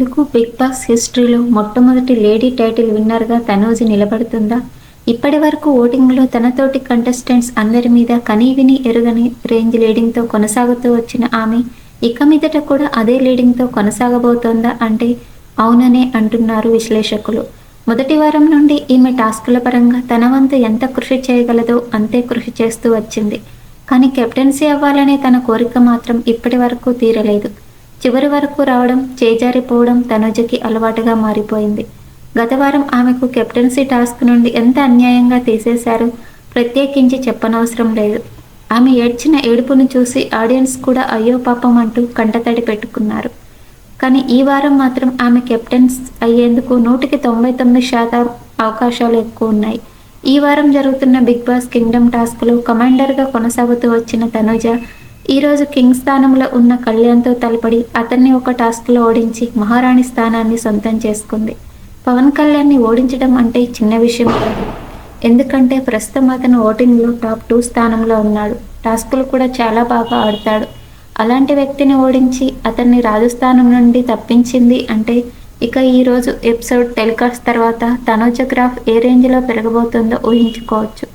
Telugu big boss హిస్టరీలో మొట్టమొదటి lady title విన్నర్గా తనోజి నిలబడుతుందా? ఇప్పటి వరకు ఓటింగ్లో తనతోటి కంటెస్టెంట్స్ అందరి మీద కనీవిని ఎరుగని రేంజ్ లీడింగ్తో కొనసాగుతూ వచ్చిన ఆమె ఇక మీదట కూడా అదే లీడింగ్తో కొనసాగబోతోందా అంటే అవుననే అంటున్నారు విశ్లేషకులు. మొదటి వారం నుండి ఈమె టాస్కుల పరంగా తన వంతు ఎంత కృషి చేయగలదో అంతే కృషి చేస్తూ వచ్చింది. కానీ కెప్టెన్సీ అవ్వాలనే తన కోరిక మాత్రం ఇప్పటి వరకు తీరలేదు. చివరి వరకు రావడం చేజారిపోవడం తనుజకి అలవాటుగా మారిపోయింది. గత వారం ఆమెకు కెప్టెన్సీ టాస్క్ నుండి ఎంత అన్యాయంగా తీసేశారో ప్రత్యేకించి చెప్పనవసరం లేదు. ఆమె ఏడ్చిన ఏడుపును చూసి ఆడియన్స్ కూడా అయ్యో పాపం అంటూ కంటతడి పెట్టుకున్నారు. కానీ ఈ వారం మాత్రం ఆమె కెప్టెన్స్ అయ్యేందుకు నూటికి తొంభై తొమ్మిది శాతం అవకాశాలు ఎక్కువ ఉన్నాయి. ఈ వారం జరుగుతున్న బిగ్ బాస్ కింగ్డమ్ టాస్క్లో కమాండర్గా కొనసాగుతూ వచ్చిన తనుజ ఈరోజు కింగ్ స్థానంలో ఉన్న కళ్యాణ్తో తలపడి అతన్ని ఒక టాస్క్లో ఓడించి మహారాణి స్థానాన్ని సొంతం చేసుకుంది. పవన్ కళ్యాణ్ని ఓడించడం అంటే చిన్న విషయం కాదు. ఎందుకంటే ప్రస్తుతం అతను ఓటింగ్లో టాప్ టూ స్థానంలో ఉన్నాడు. టాస్కులు కూడా చాలా బాగా ఆడతాడు. అలాంటి వ్యక్తిని ఓడించి అతన్ని రాజస్థానం నుండి తప్పించింది అంటే ఇక ఈరోజు ఎపిసోడ్ టెలికాస్ట్ తర్వాత తనోజగ్రాఫ్ ఏ రేంజ్లో పెరగబోతుందో ఊహించుకోవచ్చు.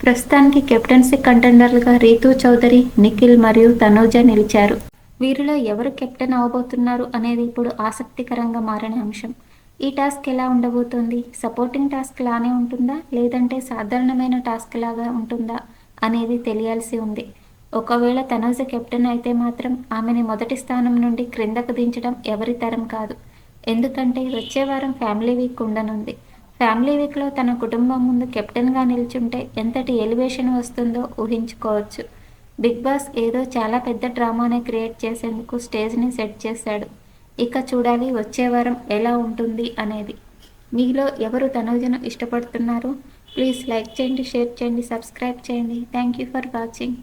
ప్రస్తుతానికి కెప్టెన్సీ కంటెండర్లుగా రీతూ చౌదరి నిఖిల్ మరియు తనూజ నిలిచారు. వీరిలో ఎవరు కెప్టెన్ అవ్వబోతున్నారు అనేది ఇప్పుడు ఆసక్తికరంగా మారిన అంశం. ఈ టాస్క్ ఎలా ఉండబోతోంది? సపోర్టింగ్ టాస్క్ లానే ఉంటుందా? లేదంటే సాధారణమైన టాస్క్ లాగా ఉంటుందా? అనేది తెలియాల్సి ఉంది. ఒకవేళ తనూజ కెప్టెన్ అయితే మాత్రం ఆమెని మొదటి స్థానం నుండి క్రిందకు దించడం ఎవరి తరం కాదు. ఎందుకంటే వచ్చే వారం ఫ్యామిలీ వీక్ ఉండనుంది. ఫ్యామిలీ వీక్లో తన కుటుంబం ముందు కెప్టెన్గా నిల్చుంటే ఎంతటి ఎలివేషన్ వస్తుందో ఊహించుకోవచ్చు. బిగ్ బాస్ ఏదో చాలా పెద్ద డ్రామానే క్రియేట్ చేసేందుకు స్టేజ్ని సెట్ చేశాడు. ఇక చూడాలి వచ్చే వారం ఎలా ఉంటుంది అనేది. మీలో ఎవరు తనూజను ఇష్టపడుతున్నారు? ప్లీజ్ లైక్ చేయండి షేర్ చేయండి సబ్స్క్రైబ్ చేయండి. Thank you for watching.